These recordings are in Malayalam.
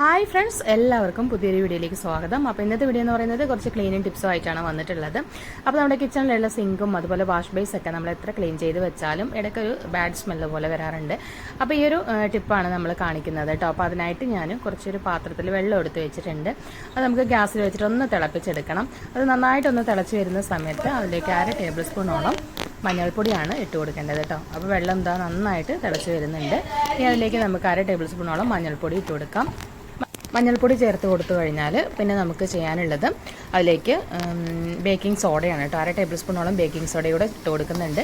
ഹായ് ഫ്രണ്ട്സ് എല്ലാവർക്കും പുതിയൊരു വീഡിയോയിലേക്ക് സ്വാഗതം. അപ്പോൾ ഇന്നത്തെ വീഡിയോ എന്ന് പറയുന്നത് കുറച്ച് ക്ലീനിങ് ടിപ്സും ആയിട്ടാണ് വന്നിട്ടുള്ളത്. അപ്പോൾ നമ്മുടെ കിച്ചണിലുള്ള സിങ്കും അതുപോലെ വാഷ് ബേസ് ഒക്കെ നമ്മൾ എത്ര ക്ലീൻ ചെയ്ത് വെച്ചാലും ഇടയ്ക്കൊരു ബാഡ് സ്മെല്ല് പോലെ വരാറുണ്ട്. അപ്പോൾ ഈ ഒരു ടിപ്പാണ് നമ്മൾ കാണിക്കുന്നത് കേട്ടോ. അപ്പോൾ അതിനായിട്ട് ഞാൻ കുറച്ചൊരു പാത്രത്തിൽ വെള്ളം എടുത്ത് വെച്ചിട്ടുണ്ട്. അത് നമുക്ക് ഗ്യാസിൽ വെച്ചിട്ട് ഒന്ന് തിളപ്പിച്ചെടുക്കണം. അത് നന്നായിട്ടൊന്ന് തിളച്ച് വരുന്ന സമയത്ത് അതിലേക്ക് അര ടേബിൾ സ്പൂണോളം മഞ്ഞൾപ്പൊടിയാണ് ഇട്ട് കൊടുക്കേണ്ടത് കേട്ടോ. അപ്പോൾ വെള്ളം എന്താ നന്നായിട്ട് തിളച്ച് വരുന്നുണ്ട്. ഇനി അതിലേക്ക് നമുക്ക് അര ടേബിൾ സ്പൂണോളം മഞ്ഞൾപ്പൊടി ഇട്ട് കൊടുക്കാം. മഞ്ഞൾപ്പൊടി ചേർത്ത് കൊടുത്തു കഴിഞ്ഞാൽ പിന്നെ നമുക്ക് ചെയ്യാനുള്ളത് അതിലേക്ക് ബേക്കിംഗ് സോഡയാണ് കേട്ടോ. അര ടേബിൾ സ്പൂണോളം ബേക്കിംഗ് സോഡ സോഡയൂടെ ഇട്ട് കൊടുക്കുന്നുണ്ട്.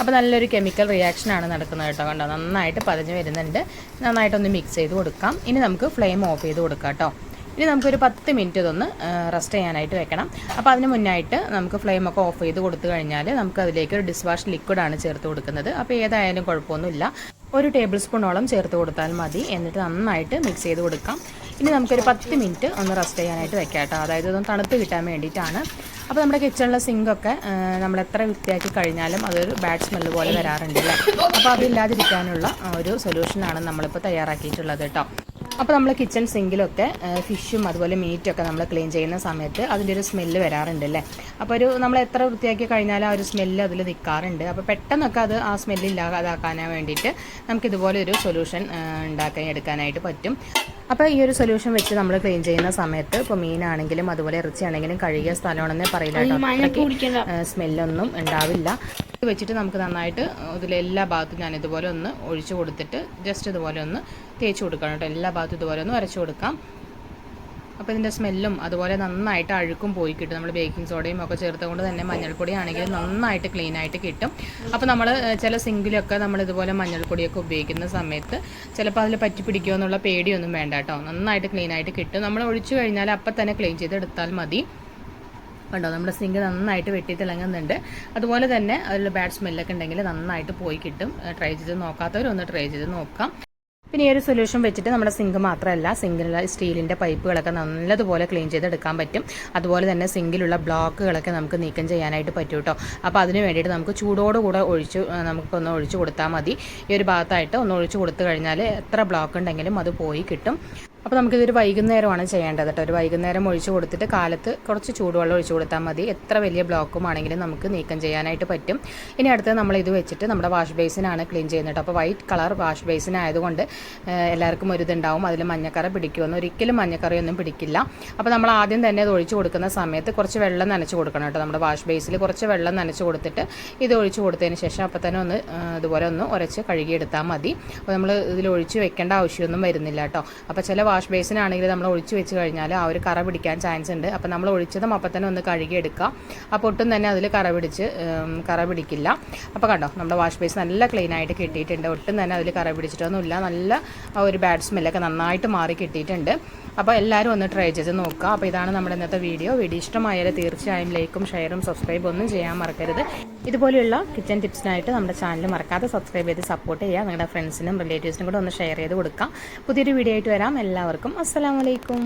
അപ്പോൾ നല്ലൊരു കെമിക്കൽ റിയാക്ഷനാണ് നടക്കുന്നത് കേട്ടോ. കണ്ടോ? നന്നായിട്ട് പതഞ്ഞ് വരുന്നുണ്ട്. നന്നായിട്ടൊന്ന് മിക്സ് ചെയ്ത് കൊടുക്കാം. ഇനി നമുക്ക് ഫ്ലെയിം ഓഫ് ചെയ്ത് കൊടുക്കാം കേട്ടോ. ഇനി നമുക്കൊരു പത്ത് മിനിറ്റ് ഇതൊന്ന് റെസ്റ്റ് ചെയ്യാനായിട്ട് വെക്കണം. അപ്പോൾ അതിന് മുന്നായിട്ട് നമുക്ക് ഫ്ലെയിമൊക്കെ ഓഫ് ചെയ്ത് കൊടുത്തു കഴിഞ്ഞാൽ നമുക്ക് അതിലേക്ക് ഒരു ഡിഷ് വാഷ് ലിക്വിഡാണ് ചേർത്ത് കൊടുക്കുന്നത്. അപ്പോൾ ഏതായാലും കുഴപ്പമൊന്നുമില്ല. ഒരു ടേബിൾ സ്പൂണോളം ചേർത്ത് കൊടുത്താൽ മതി. എന്നിട്ട് നന്നായിട്ട് മിക്സ് ചെയ്ത് കൊടുക്കാം. ഇനി നമുക്കൊരു പത്ത് മിനിറ്റ് ഒന്ന് റെസ്റ്റ് ചെയ്യാനായിട്ട് വെക്കാം കേട്ടോ. അതായത് ഇതൊന്ന് തണുത്ത് കിട്ടാൻ വേണ്ടിയിട്ടാണ്. അപ്പോൾ നമ്മുടെ കിച്ചണിലെ സിങ്കൊക്കെ നമ്മൾ എത്ര വൃത്തിയാക്കി കഴിഞ്ഞാലും അതൊരു ബാഡ് സ്മെല്ല് പോലെ വരാറുണ്ടല്ലേ അപ്പോൾ അതില്ലാതിരിക്കാനുള്ള ഒരു സൊല്യൂഷനാണ് നമ്മളിപ്പോൾ തയ്യാറാക്കിയിട്ടുള്ളത് കേട്ടോ. അപ്പോൾ നമ്മൾ കിച്ചൺ സിങ്കിലൊക്കെ ഫിഷും അതുപോലെ മീറ്റും ഒക്കെ നമ്മൾ ക്ലീൻ ചെയ്യുന്ന സമയത്ത് അതിന്റെ ഒരു സ്മെല്ല് വരാറുണ്ട് അല്ലേ അപ്പോൾ ഒരു നമ്മൾ എത്ര വൃത്തിയാക്കി കഴിഞ്ഞാൽ ആ ഒരു സ്മെല്ല് അതിൽ നിൽക്കാറുണ്ട് അപ്പോൾ പെട്ടെന്നൊക്കെ അത് ആ സ്മെല്ല് ഇല്ലാതാക്കാനാൻ വേണ്ടിയിട്ട് നമുക്ക് ഇതുപോലെ ഒരു സൊല്യൂഷൻ ഉണ്ടാക്കാൻ എടുക്കാനായിട്ട് പറ്റും. അപ്പോൾ ഈ ഒരു സൊല്യൂഷൻ വെച്ച് നമ്മൾ ക്ലീൻ ചെയ്യുന്ന സമയത്ത് ഇപ്പോൾ മീനാണെങ്കിലും അതുപോലെ ഇറച്ചിയാണെങ്കിലും കഴുകിയ സ്ഥലമാണെന്നേ പറയില്ല സ്മെല്ലൊന്നും ഉണ്ടാവില്ല. വെച്ചിട്ട് നമുക്ക് നന്നായിട്ട് ഇതിലെല്ലാ ഭാഗത്തും ഞാൻ ഇതുപോലെ ഒന്ന് ഒഴിച്ചു കൊടുത്തിട്ട് ജസ്റ്റ് ഇതുപോലെ ഒന്ന് തേച്ച് കൊടുക്കണം കേട്ടോ. എല്ലാ ഭാഗത്തും ഇതുപോലെ ഒന്ന് വരച്ചു കൊടുക്കാം. അപ്പോൾ ഇതിന്റെ സ്മെല്ലും അതുപോലെ നന്നായിട്ട് അഴുക്കും പോയി കിട്ടും. നമ്മൾ ബേക്കിംഗ് സോഡയും ഒക്കെ ചേർത്തുകൊണ്ട് തന്നെ മഞ്ഞൾപ്പൊടി ആണെങ്കിൽ നന്നായിട്ട് ക്ലീൻ ആയിട്ട് കിട്ടും. അപ്പോൾ നമ്മൾ ചില സിങ്കിലൊക്കെ നമ്മൾ ഇതുപോലെ മഞ്ഞൾപ്പൊടിയൊക്കെ ഉപയോഗിക്കുന്ന സമയത്ത് ചിലപ്പോൾ അതിൽ പറ്റി പിടിക്കുമോ എന്നുള്ള പേടിയൊന്നും വേണ്ട കേട്ടോ. നന്നായിട്ട് ക്ലീൻ ആയിട്ട് കിട്ടും. നമ്മൾ ഒഴിച്ചു കഴിഞ്ഞാൽ അപ്പം തന്നെ ക്ലീൻ ചെയ്തെടുത്താൽ മതി. കണ്ടോ? നമ്മുടെ സിങ്ക് നന്നായിട്ട് വെട്ടി തിളങ്ങുന്നുണ്ട് അതുപോലെ തന്നെ അതിൽ ബാഡ് സ്മെല്ലൊക്കെ ഉണ്ടെങ്കിൽ നന്നായിട്ട് പോയി കിട്ടും. ട്രൈ ചെയ്ത് നോക്കാത്തവരൊന്ന് ട്രൈ ചെയ്ത് നോക്കാം. പിന്നെ ഈ ഒരു സൊല്യൂഷൻ വെച്ചിട്ട് നമ്മുടെ സിങ്ക് മാത്രമല്ല സിങ്കിലുള്ള സ്റ്റീലിന്റെ പൈപ്പുകളൊക്കെ നല്ലതുപോലെ ക്ലീൻ ചെയ്തെടുക്കാൻ പറ്റും. അതുപോലെ തന്നെ സിങ്കിലുള്ള ബ്ലോക്കുകളൊക്കെ നമുക്ക് നീക്കം ചെയ്യാനായിട്ട് പറ്റും കേട്ടോ അപ്പോൾ അതിന് വേണ്ടിയിട്ട് നമുക്ക് ചൂടോടുകൂടെ ഒഴിച്ച് നമുക്കൊന്ന് ഒഴിച്ചു കൊടുത്താൽ മതി. ഈ ഒരു ഭാഗത്തായിട്ട് ഒന്ന് ഒഴിച്ചു കൊടുത്തു കഴിഞ്ഞാൽ എത്ര ബ്ലോക്ക് ഉണ്ടെങ്കിലും അത് പോയി കിട്ടും. അപ്പോൾ നമുക്കിതൊരു വൈകുന്നേരമാണ് ചെയ്യേണ്ടത് കേട്ടോ ഒരു വൈകുന്നേരം ഒഴിച്ചു കൊടുത്തിട്ട് കാലത്ത് കുറച്ച് ചൂടുവെള്ളം ഒഴിച്ചു കൊടുത്താൽ മതി. എത്ര വലിയ ബ്ലോക്കും ആണെങ്കിലും നമുക്ക് നീക്കം ചെയ്യാനായിട്ട് പറ്റും. ഇനി അടുത്ത് നമ്മൾ ഇത് വെച്ചിട്ട് നമ്മുടെ വാഷ് ബേസിനാണ് ക്ലീൻ ചെയ്യുന്നത് അപ്പോൾ വൈറ്റ് കളർ വാഷ് ബേസിൻ ആയതുകൊണ്ട് എല്ലാവർക്കും ഒരു ഇതുണ്ടാവും. അതിൽ മഞ്ഞക്കറ പിടിക്കുമെന്ന് ഒരിക്കലും മഞ്ഞക്കറിയൊന്നും പിടിക്കില്ല. അപ്പോൾ നമ്മൾ ആദ്യം തന്നെ ഇത് ഒഴിച്ചു കൊടുക്കുന്ന സമയത്ത് കുറച്ച് വെള്ളം നനച്ച് കൊടുക്കണം കേട്ടോ നമ്മുടെ വാഷ് ബേസിൽ കുറച്ച് വെള്ളം നനച്ച് കൊടുത്തിട്ട് ഇത് ഒഴിച്ചു കൊടുത്തതിന് ശേഷം അപ്പോൾ തന്നെ ഒന്ന് ഇതുപോലെ ഒന്ന് ഉരച്ച് കഴുകിയെടുത്താൽ മതി. അപ്പോൾ നമ്മൾ ഇതിൽ ഒഴിച്ച് വെക്കേണ്ട ആവശ്യമൊന്നും വരുന്നില്ല കേട്ടോ അപ്പോൾ ചില വാഷ് ബേസിൻ ആണെങ്കിൽ നമ്മൾ ഒഴിച്ച് വെച്ച് കഴിഞ്ഞാൽ ആ ഒരു കറ പിടിക്കാൻ ചാൻസ് ഉണ്ട്. അപ്പോൾ നമ്മൾ ഒഴിച്ചതും അപ്പം തന്നെ ഒന്ന് കഴുകിയെടുക്കുക അപ്പോൾ ഒട്ടും തന്നെ അതിൽ കറ പിടിച്ച് കറ പിടിക്കില്ല. അപ്പോൾ കണ്ടോ നമ്മുടെ വാഷ് ബേസ് നല്ല ക്ലീൻ ആയിട്ട് കിട്ടിയിട്ടുണ്ട്. ഒട്ടും തന്നെ അതിൽ കറ പിടിച്ചിട്ടൊന്നുമില്ല. നല്ല ഒരു ബാഡ് സ്മെല്ലൊക്കെ നന്നായിട്ട് മാറി കിട്ടിയിട്ടുണ്ട്. അപ്പോൾ എല്ലാവരും ഒന്ന് ട്രൈ ചെയ്ത് നോക്കുക. അപ്പോൾ ഇതാണ് നമ്മുടെ ഇന്നത്തെ വീഡിയോ വീഡിയോ ഇഷ്ടമായാൽ തീർച്ചയായും ലൈക്കും ഷെയറും സബ്സ്ക്രൈബും ഒന്നും ചെയ്യാൻ മറക്കരുത്. ഇതുപോലെയുള്ള കിച്ചൺ ടിപ്സിനായിട്ട് നമ്മുടെ ചാനൽ മറക്കാതെ സബ്സ്ക്രൈബ് ചെയ്ത് സപ്പോർട്ട് ചെയ്യുക. നിങ്ങളുടെ ഫ്രണ്ട്സിനും റിലേറ്റീവ്സിനും കൂടെ ഒന്ന് ഷെയർ ചെയ്ത് കൊടുക്കാം പുതിയൊരു വീഡിയോ ആയിട്ട് വരാം. എല്ലാവർക്കും അസ്സാം വലൈക്കും